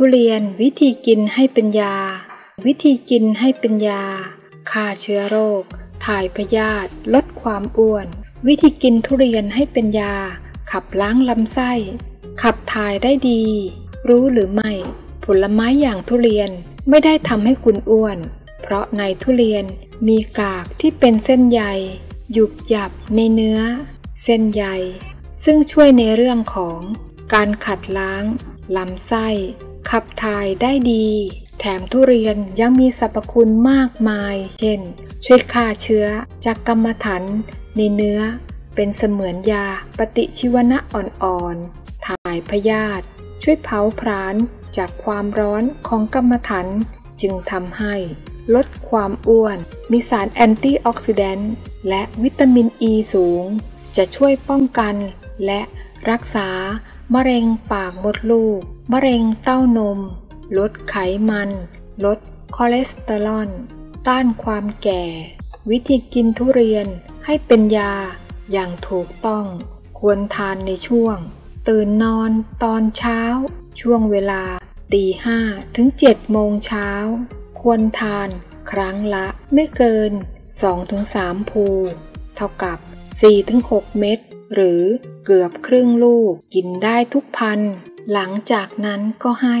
ทุเรียนวิธีกินให้เป็นยา วิธีกินให้เป็นยาฆ่าเชื้อโรค ถ่ายพยาธิลดความอ้วน วิธีกินทุเรียนให้เป็นยา ขับล้างลำไส้ ขับถ่ายได้ดี รู้หรือไม่ ผลไม้อย่างทุเรียนไม่ได้ทำให้คุณอ้วน เพราะในทุเรียนมีกากที่เป็นเส้นใยหยุบหยับในเนื้อ เส้นใยซึ่งช่วยในเรื่องของ การขัดล้างลำไส้ ขับถ่ายได้ดี แถมทุเรียนยังมีสรรพคุณมากมาย เช่น ช่วยฆ่าเชื้อจากกรรมฐานในเนื้อ เป็นเสมือนยาปฏิชีวนะอ่อนๆ ถ่ายพยาธิช่วยเผาผลาญจากความร้อนของกรรมฐานจึงทำให้ลดความอ้วน มีสารแอนตี้ออกซิแดนต์และวิตามินอ e ีสูง จะช่วยป้องกันและรักษา มะเร็งปากมดลูก มะเร็งเต้านม ลดไขมัน ลดคอเลสเตอรอล ต้านความแก่ วิธีกินทุเรียนให้เป็นยาอย่างถูกต้อง ควรทานในช่วง ตื่นนอนตอนเช้า ช่วงเวลาตีห้าถึงเจ็ดโมงเช้า ควรทานครั้งละไม่เกิน 2-3 ภู เท่ากับ 4-6 เม็ด หรือเกือบครึ่งลูกกินได้ทุกพัน หลังจากนั้นก็ให้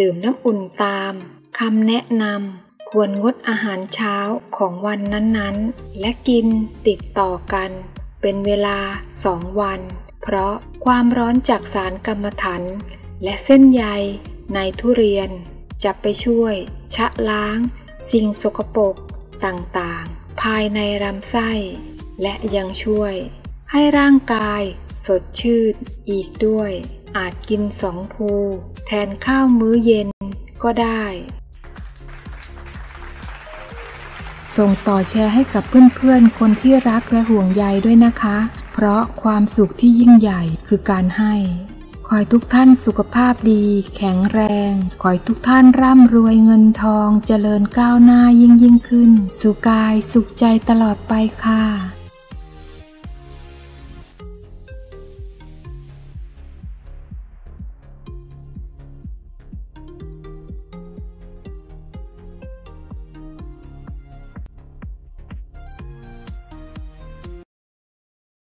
ดื่มน้ำอุ่นตามคำแนะนำควรงดอาหารเช้าของวันนั้นๆ และกินติดต่อกัน เป็นเวลาสองวัน เพราะความร้อนจากสารกรรมฐานและเส้นใยในทุเรียน จะไปช่วยชะล้าง สิ่งสกปรกต่างๆ ภายในลำไส้ และยังช่วย ให้ร่างกาย สดชื่นอีกด้วย อาจกินสองภู แทนข้าวมื้อเย็นก็ได้ ส่งต่อแชร์ให้กับเพื่อนๆ คนที่รักและห่วงใยด้วยนะคะ เพราะความสุขที่ยิ่งใหญ่คือการให้ขอให้ทุกท่านสุขภาพดี แข็งแรง ขอให้ทุกท่านร่ำรวยเงินทอง เจริญก้าวหน้ายิ่งยิ่งขึ้น สุขกายสุขใจตลอดไปค่ะ